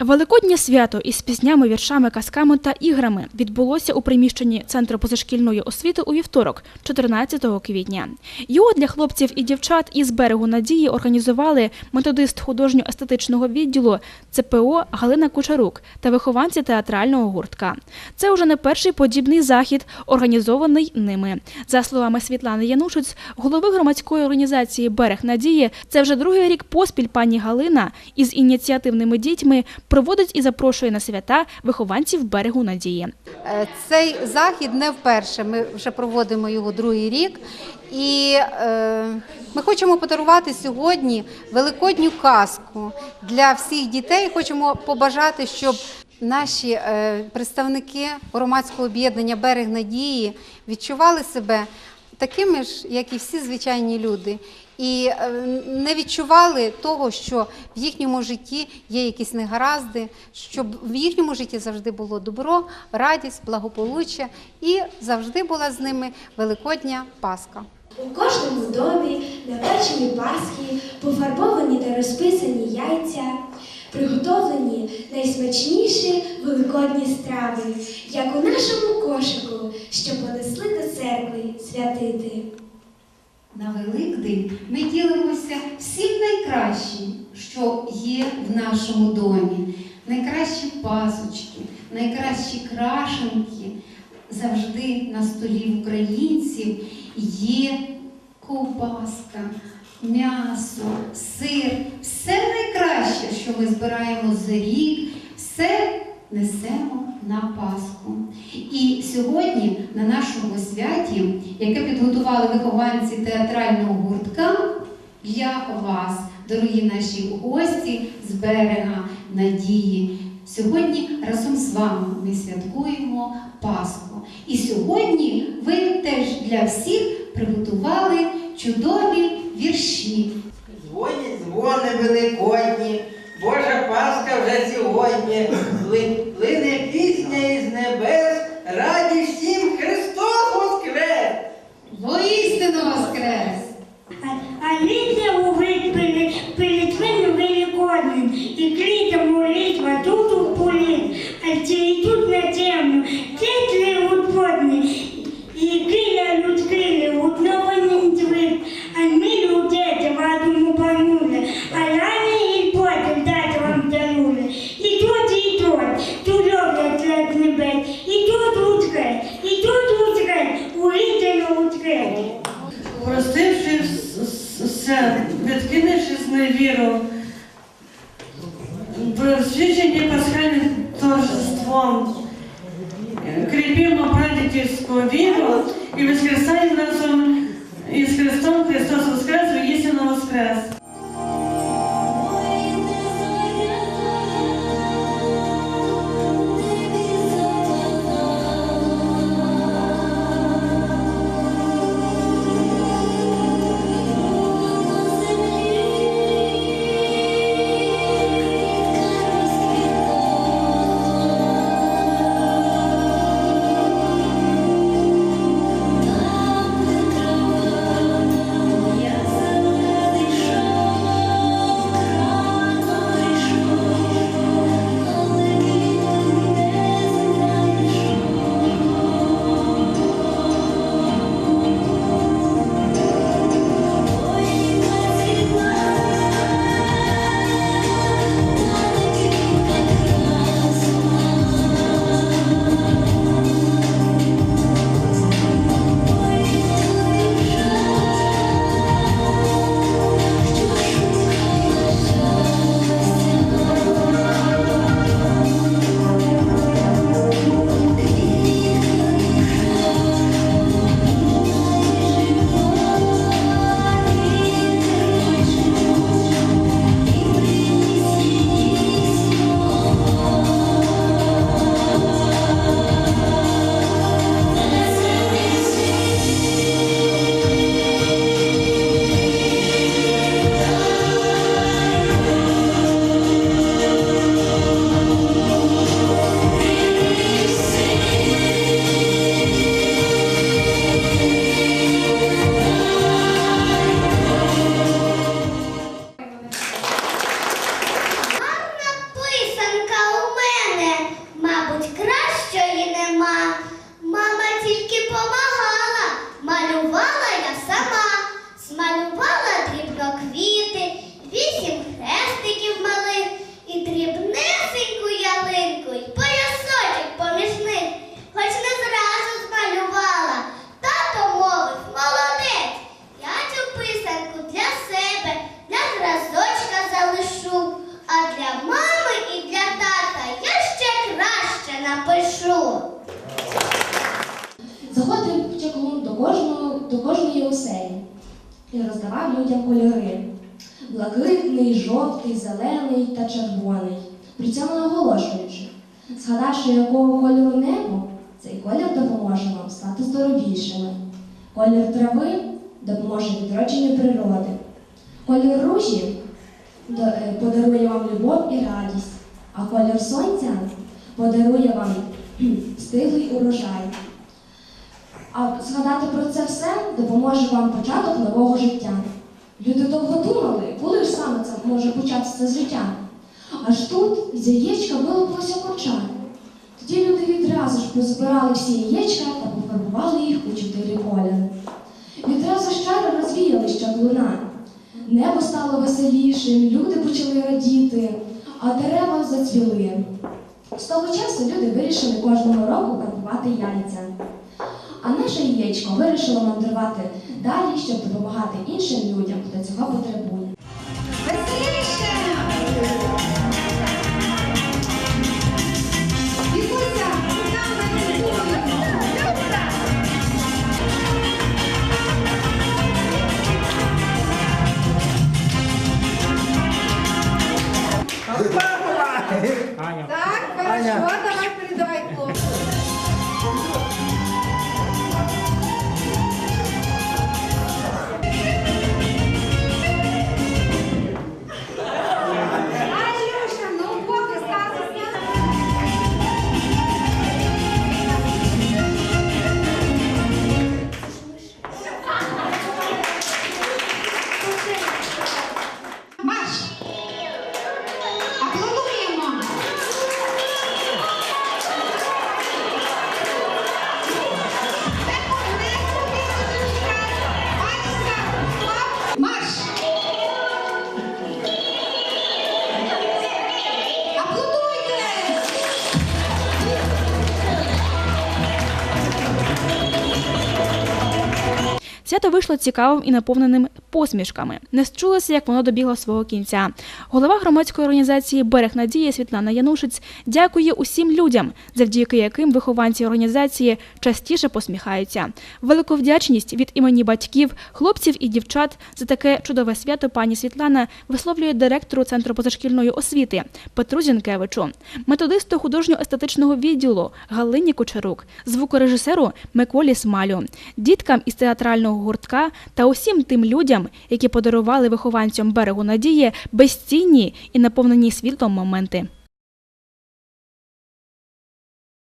Великоднє свято із піснями, віршами, казками та іграми відбулося у приміщенні Центру позашкільної освіти у вівторок, 14 квітня. Його для хлопців і дівчат із берегу надії організували методист художньо-естетичного відділу ЦПО Галина Кучарук та вихованці театрального гуртка. Це вже не перший подібний захід, організований ними. За словами Світлани Янушиць, голови громадської організації Берег надії, це вже другий рік поспіль пані Галина із ініціативними дітьми проводить і запрошує на свята вихованців берегу надії. Е, Цей захід не вперше. Ми вже проводимо його другий рік. І е, ми хочемо подарувати сьогодні великодню казку для всіх дітей. Хочемо побажати, щоб наші е, представники громадського об'єднання Берег надії відчували себе такими ж, як і всі звичайні люди, і е, не відчували того, що в їхньому житті є якісь негаразди, щоб в їхньому житті завжди було добро, радість, благополуччя і завжди була з ними Великодня Пасха. У кожному домі напечені пасхи, пофарбовані та розписані яйця, приготовлені найсмачніші великодні страви, як у нашому кошику, що понесли до церкви святити. На Великдень ми ділимося всім найкращим, що є в нашому домі. Найкращі пасочки, найкращі крашенки. Завжди на столі українців є ковбаска, м'ясо, сир, все найкраще, що ми збираємо за рік, все несемо на Пасху. І сьогодні на нашому святі, яке підготували вихованці театрального гуртка, для вас, дорогі наші гості з берега надії. Сьогодні разом з вами ми святкуємо Пасху. І сьогодні ви теж для всіх приготували чудові вірші. Дзвонять дзвони великодні, Божа Пасха вже сьогодні. Ли- Лине пісня із небес, раді всім Христос воскрес! Воістину воскрес! А ліття увидь перед твоїм великодним, і критом молитва тут у полі, а ті йдуть на темну, тетлі удводні, і крилля людкрили, удновені твит, а ми людей вадому панули, а рани і потім дати вам дарули. І тут, і тут, тут роблять лед небес, і тут уткать, і тут уткать, у ритину уткать. Простивши вс- все, відкинувши зневіру, просвічені пасхальним торжеством, кріпімо прадідівську віру і воскресаємо разом із Христом Христос Воскрес, воістину Воскрес. Кожного до кожної оселі і роздавав людям кольори: блакитний, жовтий, зелений та червоний. При цьому наголошуючи, згадавши якого кольору небо, цей колір допоможе вам стати здоровішими. Колір трави допоможе відродженню природи. Колір ружі е, подарує вам любов і радість, а колір сонця подарує вам стиглий урожай. А згадати про це все допоможе вам початок нового життя. Люди довго думали, коли ж саме це може початися це життя. Аж тут з яєчка вилупилося курча. Тоді люди відразу ж позбирали всі яєчка та пофарбували їх у чотири кольори. Відразу чари розвіяли щаблуна. Небо стало веселішим, люди почали радіти, а дерева зацвіли. З того часу люди вирішили кожного року карпувати яйця. А наше яєчко вирішило мандрувати далі, щоб допомагати іншим людям, хто цього потребує. Так, хорошо, давай передавай хлопцю. Свято вийшло цікавим і наповненим посмішками. Не счулося, як воно добігло свого кінця. Голова громадської організації Берег Надії Світлана Янушиць дякує усім людям, завдяки яким вихованці організації частіше посміхаються. Велику вдячність від імені батьків, хлопців і дівчат за таке чудове свято пані Світлана висловлює директору центру позашкільної освіти Петру Зінкевичу, методисту художньо-естетичного відділу Галині Кучерук, звукорежисеру Миколі Смалю, діткам із театрального гуртка та усім тим людям, які подарували вихованцям берегу надії безцінні і наповнені світлом моменти.